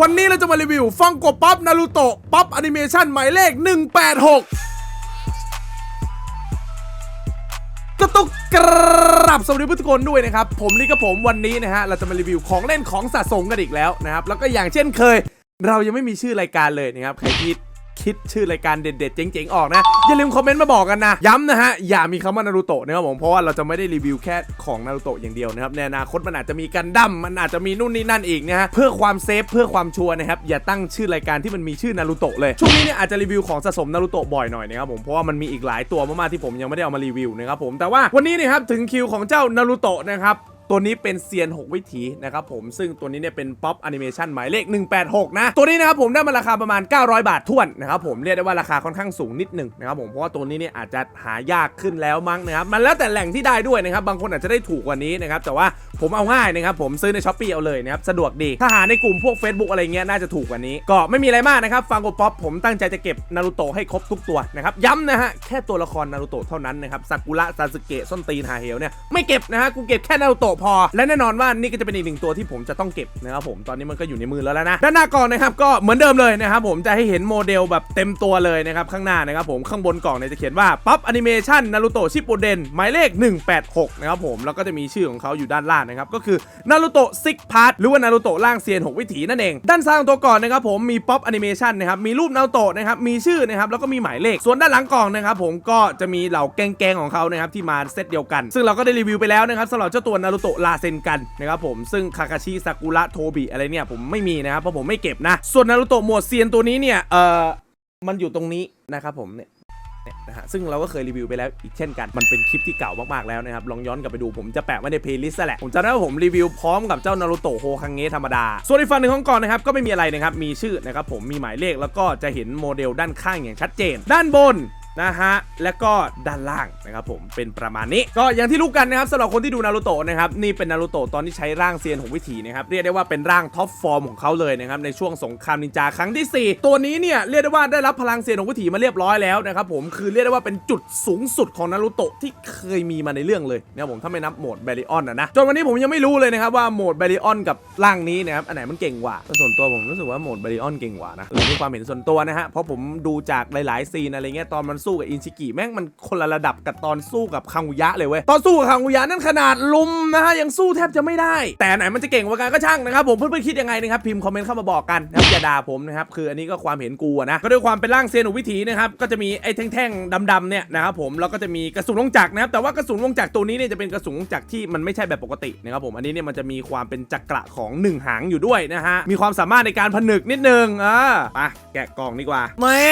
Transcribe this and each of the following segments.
วันนี้เราจะมารีวิวฟังโกป๊อปนารูโตะป๊อปแอนิเมชันหมายเลข 186ก็ต้องกราบสวัสดีทุกคนด้วยนะครับ ผมนี่กับผมวันนี้นะฮะ เราจะมารีวิวของเล่นของสะสมกันอีกแล้วนะครับ แล้วก็อย่างเช่นเคย เรายังไม่มีชื่อรายการเลยนะครับ ใครที่ คิดชื่อรายการเด็ดๆ เจ๋งๆ ออกนะ อย่าลืมคอมเมนต์มาบอกกันนะ ย้ำนะฮะ อย่ามีคำว่านารูโตะนะครับผม เพราะว่าเราจะไม่ได้รีวิวแค่ของนารูโตะอย่างเดียวนะครับ ในอนาคตมันอาจจะมีกันดั้ม มันอาจจะมีนู่นนี่นั่นอีกนะฮะ เพื่อความเซฟ เพื่อความชัวร์นะครับ อย่าตั้งชื่อรายการที่มันมีชื่อนารูโตะเลย ช่วงนี้เนี่ยอาจจะรีวิวของสะสมนารูโตะบ่อยหน่อยนะครับผม เพราะว่ามันมีอีกหลายตัวมากๆที่ผมยังไม่ได้เอามารีวิวนะครับผม แต่ว่าวันนี้นะครับถึงคิวของเจ้านารูโตะนะครับ ตัวนี้เป็นเซียน 6 วิถีนะครับผมซึ่งตัวนี้เนี่ยเป็นป๊อปแอนิเมชันหมายเลข 186 นะ ตัวนี้นะครับผมได้มาราคาประมาณ 900 บาทท้วนนะครับผมเรียกได้ว่าราคาค่อนข้างสูงนิดหนึ่งนะครับผมเพราะว่าตัวนี้เนี่ยอาจจะหายากขึ้นแล้วมั้งนะครับมันแล้วแต่แหล่งที่ได้ด้วยนะครับบางคนอาจจะได้ถูกกว่านี้นะครับแต่ว่าผมเอาง่ายนะครับผมซื้อในช้อปปีเอาเลยนะครับสะดวกดีถ้าหาในกลุ่มพวก Facebook อะไรเงี้ยน่าจะถูกกว่านี้ ก็ไม่มีอะไรมากนะครับฟังกดป๊อปผมตั้งใจจะเก็บนารูโตะให้ครบทุกตัวนะครับย้ำนะฮะแค่ตัวละครนารูโตะเท่านั้นนะครับซากุระซาสึเกะส้นตีนฮาเฮลเนี่ยไม่เก็บนะฮะกูเก็บแค่นารูโตะพอ และแน่นอนว่านี่ก็จะเป็นอีกหนึ่งตัวที่ผมจะต้องเก็บนะครับผมตอนนี้มันก็อยู่ในมือแล้วนะด้านหน้ากล่องนะครับก็เหมือนเดิมเลยนะครับผมจะให้เห็นโมเดลแบบเต็มตัวเลยนะครับข้างหน้านะครับผมข้างบนกล่องเนี่ยจะเขียนว่าป๊อปแอนิเมชันนารูโตะชิปโปเดนหมายเลข 186นะครับผมแล้วก็จะมีชื่อของเขาอยู่ด้านล่างนะครับก็คือนารูโตะซิกพาร์ทหรือว่านารูโตะล่างเซียน 6 วิถีนั่นเอง ด้านซ้ายของตัวก่อนนะครับผมมีป๊อปแอนิเมชันนะครับมีรูปนารูโตะนะครับมีชื่อนะครับแล้วก็มีหมายเลขส่วนด้านหลังกล่องนะครับผมก็จะมีเหล่าแกงๆของเขานะครับที่มาเซตเดียวกัน ซึ่งเราก็ได้รีวิวไปแล้วนะครับสำหรับเจ้าตัวนารูโตะลาเซนกันนะครับผมซึ่งคาคาชิซากุระโทบิอะไรเนี่ยผมไม่มีนะครับเพราะผมไม่เก็บนะ ส่วนนารูโตะหมวดเซียนตัวนี้เนี่ยเออมันอยู่ตรงนี้นะครับผมเนี่ยนะฮะซึ่งเราก็เคยรีวิวไปแล้วอีกเช่นกัน มันเป็นคลิปที่เก่ามากๆแล้วนะครับ ลองย้อนกลับไปดูผมจะแปะไว้ในเพลย์ลิสต์แหละ ผมจำได้ว่าผมรีวิวพร้อมกับเจ้านารูโตะโฮคังเงะธรรมดา ส่วนอีกฝั่งหนึ่งของก่อนนะครับ ก็ไม่มีอะไรนะครับ มีชื่อนะครับผมมีหมายเลขแล้วก็จะเห็นโมเดลด้านข้างอย่างชัดเจน ด้านบน นะฮะ และก็ด้านล่างนะครับผมเป็นประมาณนี้ ก็อย่างที่รู้กันนะครับสำหรับคนที่ดูนารูโตะนะครับนี่เป็นนารูโตะตอนที่ใช้ร่างเซียนของวิถีนะครับเรียกได้ว่าเป็นร่างท็อปฟอร์มของเขาเลยนะครับในช่วงสงครามนินจาครั้งที่ 4 ตัวนี้เนี่ยเรียกได้ว่าได้รับพลังเซียนของวิถีมาเรียบร้อยแล้วนะครับผมคือเรียกได้ว่าเป็นจุดสูงสุดของนารูโตะที่เคยมีมาในเรื่องเลยนะครับผมถ้าไม่นับโหมดเบริออนนะนะจนวันนี้ผมยังไม่รู้เลยนะครับว่าโหมดเบริออนกับร่างนี้นะครับอันไหนมันเก่งกว่าส่วนตัวผมรู้สึกว่าโหมดเบริออนเก่งกว่านะเออนี่ความเห็นส่วนตัวนะฮะเพราะผมดูจากหลายๆซีนอะไรเงี้ยตอนมันสู้กับอินชิกิแม่งมันคนละระดับกับตอนสู้กับคังุยะเลยเว้ยตอนสู้กับคังุยะนั่นขนาดลุมนะฮะยังสู้แทบจะไม่ได้ แต่ไหนมันจะเก่งกว่ากันก็ช่างนะครับผมเพื่อนๆคิดยังไงนะครับพิมพ์คอมเมนต์เข้ามาบอกกันนะครับอย่าด่าผมนะครับคืออันนี้ก็ความเห็นกูนะก็ด้วยความเป็นร่างเซียนอุวิถีนะครับก็จะมีไอ้แท่งๆดำๆเนี่ยนะครับผมแล้วก็จะมีกระสุนวงจักรนะครับแต่ว่ากระสุนวงจักรตัวนี้เนี่ยจะเป็นกระสุนวงจักรที่มันไม่ใช่แบบปกตินะครับผมอันนี้เนี่ยมันจะมีความเป็นจักระของหนึ่งหางอยู่ด้วยนะฮะมีความสามารถในการผนึกนิดนึงอ่าไปแกะกล่องดีกว่าแม่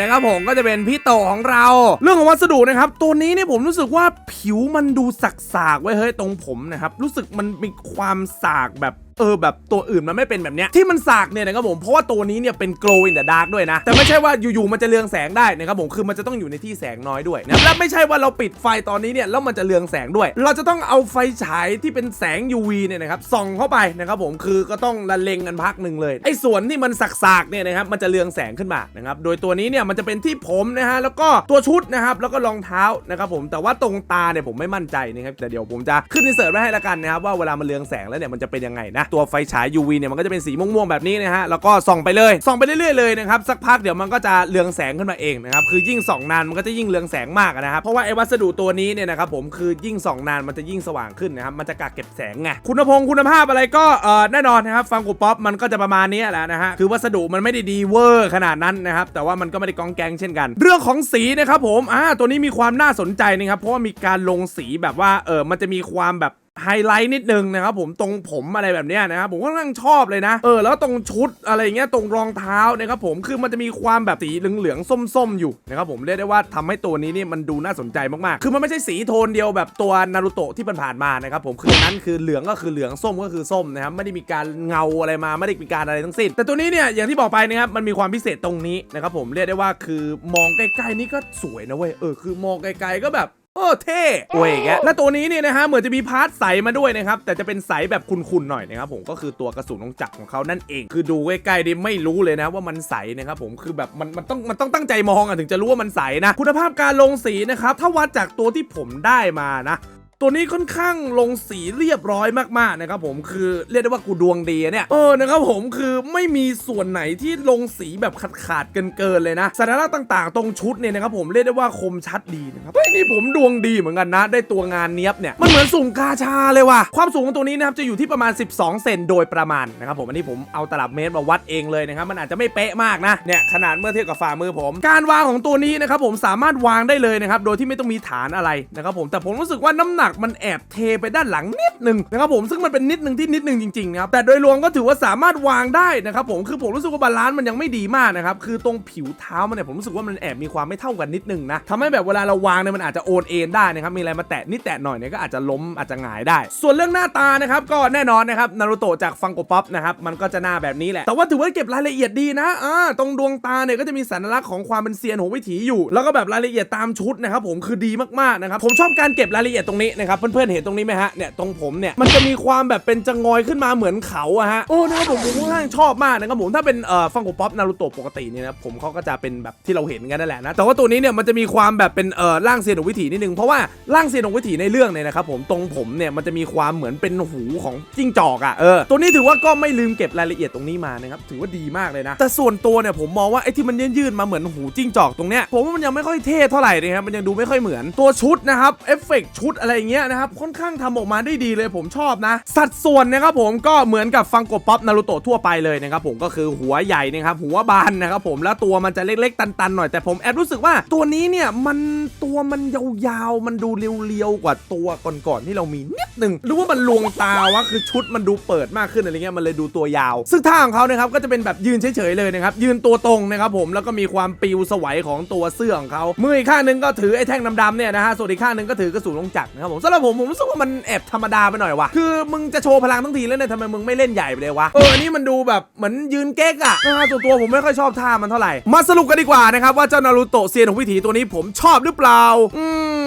นะครับผมก็จะเป็นพี่โตของเรา เรื่องของวัสดุนะครับ ตัวนี้เนี่ยผมรู้สึกว่าผิวมันดูสักๆไว้เฮ้ยตรงผมนะครับ รู้สึกมันมีความสากแบบ เออแบบตัวอื่นมันไม่เป็นแบบเนี้ยที่มันสากเนี่ยนะครับผมเพราะว่าตัวนี้เนี่ยเป็น glow in the dark ด้วยนะ แต่ไม่ใช่ว่าอยู่ๆมันจะเรืองแสงได้นะครับผมคือมันจะต้องอยู่ในที่แสงน้อยด้วยนะและไม่ใช่ว่าเราปิดไฟตอนนี้เนี่ยแล้วมันจะเรืองแสงด้วย เราจะต้องเอาไฟฉายที่เป็นแสง UV เนี่ยนะครับส่องเข้าไปนะครับผมคือก็ต้องละเลงกันพักหนึ่งเลยไอ้ส่วนที่มันสักๆเนี่ยนะครับมันจะเรืองแสงขึ้นมานะครับโดยตัวนี้เนี่ยมันจะเป็นที่ผมนะฮะแล้วก็ตัวชุดนะครับแล้วก็รองเท้านะครับผมแต่ว่าตรงตาเนี่ยผมไม่มั่นใจนะครับแต่เดี๋ยวผมจะขึ้นอินเสิร์ตไว้ให้ละกันนะครับว่าเวลามันเรืองแสงแล้วเนี่ยมันจะเป็นยังไงนะตัวไฟฉาย UV เนี่ยมันก็จะเป็นสีม่วงๆแบบนี้นะฮะแล้วก็ส่องไปเลยส่องไปเรื่อยๆเลยนะครับสักพักเดี๋ยวมันก็จะเรืองแสงขึ้นมาเองนะครับคือยิ่งส่องนานมันก็จะยิ่งเรืองแสงมากนะครับเพราะว่าไอ้วัสดุตัวนี้เนี่ยนะครับผมคือยิ่งส่องนานมันจะยิ่งสว่างขึ้นนะครับมันจะกักเก็บแสงไงคุณภาพคุณภาพอะไรก็เอ่อแน่นอนนะครับฟังกูป๊อปมันก็จะประมาณนี้แหละนะฮะคือวัสดุมันไม่ได้ดีเวอร์ขนาดนั้นนะครับแต่ว่ามันก็ไม่ได้กองแกงเช่นกัน เรื่องของสีนะครับผมอ่าตัวนี้มีความน่าสนใจนะครับเพราะว่ามีการลงสีแบบว่าเออมันจะมีความแบบ ไฮไลท์นิดนึงนะครับผมตรงผมอะไรแบบเนี้ยนะครับผมก็ค่อนข้างชอบเลยนะเออแล้วตรงชุดอะไรเงี้ยตรงรองเท้านะครับผมคือมันจะมีความแบบสีเหลืองๆส้มๆอยู่นะครับผมเรียกได้ว่าทำให้ตัวนี้นี่มันดูน่าสนใจมากๆ คือมันไม่ใช่สีโทนเดียวแบบตัวนารูโตะที่ผ่านมานะครับผมคือนนั้นคือเหลืองก็คือเหลืองส้มก็คือส้มนะครับไม่ได้มีการเงาอะไรมาไม่ได้มีการอะไรทั้งสิ้นแต่ตัวนี้เนี่ยอย่างที่บอกไปนะครับมันมีความพิเศษตรงนี้นะครับผมเรียกได้ว่าคือมองใกล้ๆนี่ก็สวยนะเว้ยเออคือมองไกลๆก็แบบ โอ้เท่โอ้ยแกและตัวนี้เนี่ยนะฮะเหมือนจะมีพาร์ทใสมาด้วยนะครับ แต่จะเป็นใสแบบคุนๆหน่อยนะครับผมก็คือตัวกระสุนของจักรของเขานั่นเอง คือดูใกล้ๆดิไม่รู้เลยนะว่ามันใสนะครับผมคือแบบมันมันต้องมันต้องตั้งใจมองอะถึงจะรู้ว่ามันใสนะ คุณภาพการลงสีนะครับถ้าวัดจากตัวที่ผมได้มานะ ตัวนี้ค่อนข้างลงสีเรียบร้อยมากๆนะครับผมคือเรียกได้ว่ากูดวงดีเนี่ยเออนะครับผมคือไม่มีส่วนไหนที่ลงสีแบบขาดขาดเกินเกินเลยนะสัญลักษณ์ต่าง ๆ ตรงชุดเนี่ยนะครับผมเรียกได้ว่าคมชัดดีนะครับเฮ้ยนี่ผมดวงดีเหมือนกันนะ ได้ตัวงานเนี้ยบเนี่ยมันเหมือนสุ่มกาชาเลยว่ะความสูงของตัวนี้นะครับจะอยู่ที่ประมาณ 12 เซนโดยประมาณนะครับผมอันนี้ผมเอาตลับเมตรมาวัดเองเลยนะครับมันอาจจะไม่เป๊ะมากนะเนี่ยขนาดเมื่อเทียบกับฝ่ามือผม การวางของตัวนี้นะครับผมสามารถวางได้เลยนะครับโดยที่ไม่ต้องมีฐานอะไรนะครับผมแต่ผมรู้สึกว่าน้ำหนักมันแอบเทไปด้านหลังนิดหนึ่งนะครับผมซึ่งมันเป็นนิดหนึ่งที่นิดหนึ่งจริงๆนะครับแต่โดยรวมก็ถือว่าสามารถวางได้นะครับผมคือผมรู้สึกว่าบาลานซ์มันยังไม่ดีมากนะครับคือตรงผิวเท้ามันเนี่ยผมรู้สึกว่ามันแอบมีความไม่เท่ากันนิดนึงนะทำให้แบบเวลาเราวางเนี่ยมันอาจจะโอนเอ็นได้นะครับมีอะไรมาแตะนิดแตะหน่อยเนี่ยก็อาจจะล้มอาจจะหงายได้ ส่วนเรื่องหน้าตานะครับก็แน่นอนนะครับนารูโตะจากฟังโกป๊อปนะครับมันก็จะหน้าแบบนี้แหละแต่ว่าถือว่าเก็บรายละเอียดดีนะอ่าตรงดวงตาเนี่ยก็จะมีสัญลักษณ์ของความเป็นเซียนของวิถีอยู่ แล้วก็แบบรายละเอียดตามชุดนะครับผมคือดีมากๆนะครับผมชอบการเก็บรายละเอียดตรงนี้นะครับเพื่อนๆเห็นตรงนี้ไหมฮะเนี่ยตรงผมเนี่ยมันจะมีความแบบเป็นจะงอยขึ้นมาเหมือนเขาอะฮะโอ้นะครับผมผมค่อนข้างชอบมากนะครับผมถ้าเป็นเอ่อฟังโกป๊อปนารูโตะปกติเนี่ยนะผมเขาก็จะเป็นแบบที่เราเห็นกันนั่นแหละนะแต่ว่าตัวนี้เนี่ยมันจะมีความแบบเป็นเอ่อร่างเซียนของวิถีนิดนึงเพราะว่าร่างเซียนของวิถีในเรื่องเนี่ยนะครับผมตรงผมเนี่ยมันจะมีความเหมือนเป็นหูของจิ้งจอกอะเออตัวนี้ถือว่าก็ไม่ลืมเก็บรายละเอียดตรงนี้มานะครับถือว่าดีมากเลยนะแต่ส่วนตัวเนี่ยผมมองว่าไอ้ที่มันยื่นๆมาเหมือนหูจิ้งจอกตรงเนี้ยผมว่ามันยังไม่ค่อยเท่เท่าไหร่นะครับมันยังดูไม่ค่อยเหมือนตัวชุดนะครับเอฟเฟกต์ชุดอะไรอย่างเงี้ยนะครับค่อนข้างทำออกมาได้ดีเลยผมชอบนะ สัดส่วนนะครับผมก็เหมือนกับฟังโกป๊อปนารูโตะทั่วไปเลยนะครับผมก็คือหัวใหญ่นะครับหัวบานนะครับผมแล้วตัวมันจะเล็กๆ ตันๆหน่อยแต่ผมแอบรู้สึกว่าตัวนี้เนี่ยมันตัวมันยาวๆมันดูเรียวๆกว่าตัวก่อนๆที่เรามีนิดนึงหรือว่ามันลวงตาวะคือชุดมันดูเปิดมากขึ้นอะไรเงี้ยมันเลยดูตัวยาว ซึ่งท่าของเขานะครับก็จะเป็นแบบยืนเฉยๆเลยนะครับยืนตัวตรงนะครับผมแล้วก็มีความปิวสวัยของตัวเสื้อของเขามืออีกข้างหนึงก็ถือไอ้แท่งดำๆเนี่ยนะฮะส่วนอีกข้างหนึงก็ถือกระสุนลงจักรนะครับผมสำหรับผมผมรู้สึกว่ามันแอบธรรมดาไปหน่อยว่ะคือมึงจะโชว์พลังทั้งทีแล้วเนี่ยทำไมมึงไม่เล่นใหญ่ไปเลยวะเอออันนี่มันดูแบบเหมือนยืนเก๊กอะนะฮะส่วนตัวผมไม่ค่อยชอบท่ามันเท่าไหร่มาสรุปกันดีกว่านะครับว่าเจ้านารูโตะเซียนของวิถีตัวนี้ผมชอบหรือเปล่าอื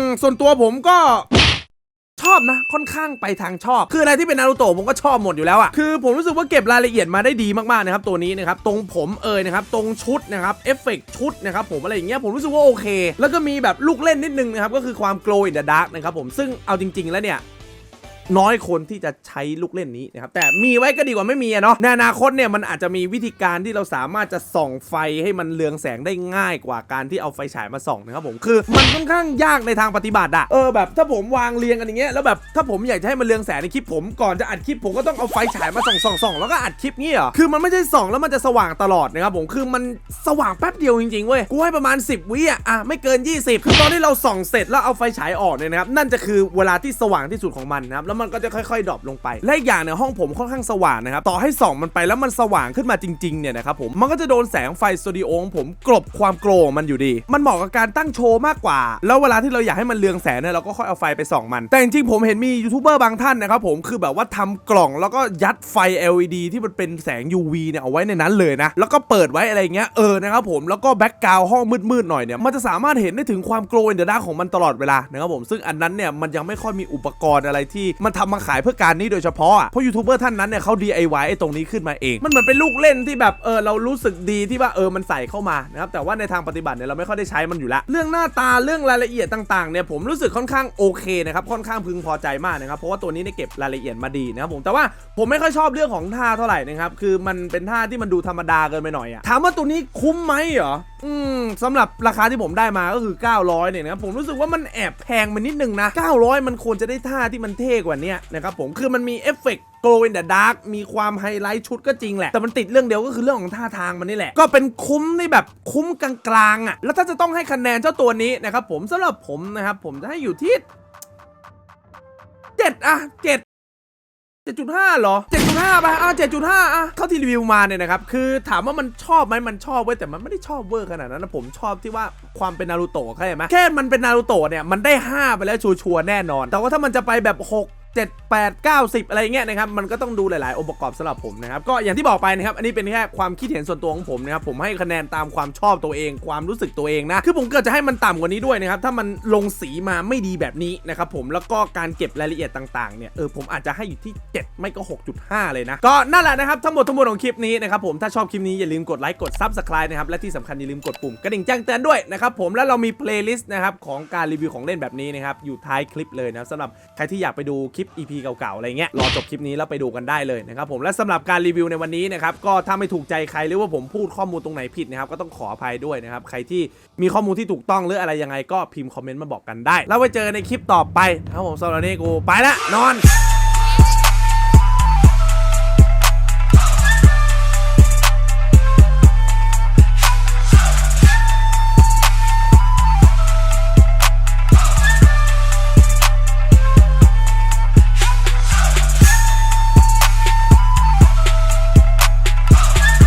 มส่วนตัวผมก็ อบนะ ค่อนข้างไปทางชอบ คืออะไรที่เป็นนารูโตะผมก็ชอบหมดอยู่แล้วอะคือผมรู้สึกว่าเก็บรายละเอียดมาได้ดีมากๆนะครับตัวนี้นะครับตรงผมเอ่ยนะครับตรงชุดนะครับเอฟเฟกต์ชุดนะครับผมอะไรอย่างเงี้ยผมรู้สึกว่าโอเค แล้วก็มีแบบลูกเล่นนิดนึงนะครับก็คือความโกลอินเดอะดาร์กนะครับผมซึ่งเอาจริง ๆแล้วเนี่ย น้อยคนที่จะใช้ลูกเล่นนี้นะครับแต่มีไว้ก็ดีกว่าไม่มีอะเนาะในอนาคตเนี่ยมันอาจจะมีวิธีการที่เราสามารถจะส่องไฟให้มันเรืองแสงได้ง่ายกว่าการที่เอาไฟฉายมาส่องนะครับผมคือมันค่อนข้างยากในทางปฏิบัติอะเออแบบถ้าผมวางเรียงกันอย่างเงี้ยแล้วแบบถ้าผมอยากจะให้มันเรืองแสงในคลิปผมก่อนจะอัดคลิปผมก็ต้องเอาไฟฉายมาส่องส่องส่องแล้วก็อัดคลิปเงี้เหรอคือมันไม่ใช่ส่องแล้วมันจะสว่างตลอดนะครับผมคือมันสว่างแป๊บเดียวจริงๆเว้ยกูให้ประมาณ 10 วิอะอะไม่เกิน 20 คือตอนที่เราส่องเสร็จแล้วเอาไฟฉายออกเนี่ยนะครับนั่นจะคือเวลาที่สว่างที่สุดของมันนะครับแล้วมันก็จะค่อยๆดรอปลงไป และอีกอย่างเนี่ยห้องผมค่อนข้างสว่างนะครับ ต่อให้ส่องมันไปแล้วมันสว่างขึ้นมาจริงๆเนี่ยนะครับผม มันก็จะโดนแสงไฟสตูดิโอของผมกลบความโกรงมันอยู่ดี มันเหมาะกับการตั้งโชว์มากกว่า แล้วเวลาที่เราอยากให้มันเรืองแสงเนี่ยเราก็ค่อยเอาไฟไปส่องมัน แต่จริงๆผมเห็นมียูทูบเบอร์บางท่านนะครับผมคือแบบว่าทำกล่องแล้วก็ยัดไฟ LED ที่มันเป็นแสง UV เนี่ยเอาไว้ในนั้นเลยนะ แล้วก็เปิดไว้อะไรเงี้ยเออนะครับผมแล้วก็แบ็กกราวห้องมืดๆหน่อยเนี่ยมันจะสามารถเห็นได้ถึงความโกลอินเดอะดาของมันตลอดเวลานะครับผมซึ่งอันนั้นเนี่ยมันยังไม่ค่อยมีอุปกรณ์อะไรที่มันทำมาขายเพื่อการนี้โดยเฉพาะเพราะยูทูบเบอร์ท่านนั้นเนี่ยเขา DIY ไอ้ตรงนี้ขึ้นมาเอง มันเหมือนเป็นลูกเล่นที่แบบเออเรารู้สึกดีที่ว่าเออมันใส่เข้ามานะครับแต่ว่าในทางปฏิบัติเนี่ยเราไม่ค่อยได้ใช้มันอยู่ล้วเรื่องหน้าตาเรื่องรายละเอียดต่างๆเนี่ยผมรู้สึกค่อนข้างโอเคนะครับค่อนข้างพึงพอใจมากนะครับเพราะว่าตัวนี้เนี่ยเก็บรายละเอียดมาดีนะครับผมแต่ว่าผมไม่ค่อยชอบเรื่องของท่าเท่าไหร่นะครับคือมันเป็นท่าที่มันดูธรรมดาเกินไปหน่อยอะถามว่าตัวนี้คุ้มไหมเหรออืมสำหรับราคาที่ผมได้มาก็คือ 900เนี่ยนะครับผมรู้สึกว่ามันแอบแพงไปนิดนึงนะ900 มันควรจะได้ท่าที่มันเท่กว่าเนี้นะครับผมคือมันมีเอฟเฟกต์ glow in the dark มีความไฮไลท์ชุดก็จริงแหละ แต่มันติดเรื่องเดียวก็คือเรื่องของท่าทางมันนี่แหละ ก็เป็นคุ้มในแบบคุ้มกลางๆอะแล้วถ้าจะต้องให้คะแนนเจ้าตัวนี้นะครับผมสำหรับผมนะครับผมจะให้อยู่ที่เจ็ดอะเจ็ด7.5เหรอ 7.5ป่ะอะ7.5อะเท่าที่รีวิวมาเนี่ยนะครับ คือถามว่ามันชอบไหมมันชอบเว้ย แต่มันไม่ได้ชอบเวอร์ขนาดนั้นนะ ผมชอบที่ว่าความเป็นนารูโตะเข้าใจไหมแค่มันเป็นนารูโตะเนี่ย มันได้ 5 ไปแล้วชัวร์แน่นอน แต่ว่าถ้ามันจะไปแบบ 6 7 8 9 10 อะไรเงี้ยนะครับมันก็ต้องดูหลายๆองค์ประกอบสำหรับผมนะครับก็อย่างที่บอกไปนะครับอันนี้เป็นแค่ความคิดเห็นส่วนตัวของผมนะครับผมให้คะแนนตามความชอบตัวเอง ความรู้สึกตัวเองนะคือผมเกิดจะให้มันต่ำกว่านี้ด้วยนะครับถ้ามันลงสีมาไม่ดีแบบนี้นะครับผมแล้วก็การเก็บรายละเอียดต่างๆเนี่ยเออผมอาจจะให้อยู่ที่ 7 ไม่ก็ 6.5 เลยนะก็นั่นแหละนะครับทั้งหมดทั้งมวลของคลิปนี้นะครับผมถ้าชอบคลิปนี้อย่าลืมกดไลค์กด Subscribe นะครับและที่สำคัญอย่าลืมกดปุ่มกระดิ่งแจ้งเตือนด้วยนะครับผมแล้วเรามีเพลย์ลิสต์นะครับของการรีวิวของเล่นแบบนี้นะครับอยู่ท้ายคลิปเลยนะสำหรับใครที่อยากไปดูคลิป EP เก่าๆอะไรเงี้ยรอจบคลิปนี้แล้วไปดูกันได้เลยนะครับผมและสำหรับการรีวิวในวันนี้นะครับก็ถ้าไม่ถูกใจใครหรือว่าผมพูดข้อมูลตรงไหนผิดนะครับก็ต้องขออภัยด้วยนะครับใครที่มีข้อมูลที่ถูกต้องหรืออะไรยังไงก็พิมพ์คอมเมนต์มาบอกกันได้ แล้วไว้เจอกันในคลิปต่อไปนะครับผมสำหรับวันนี้กูไปละนอน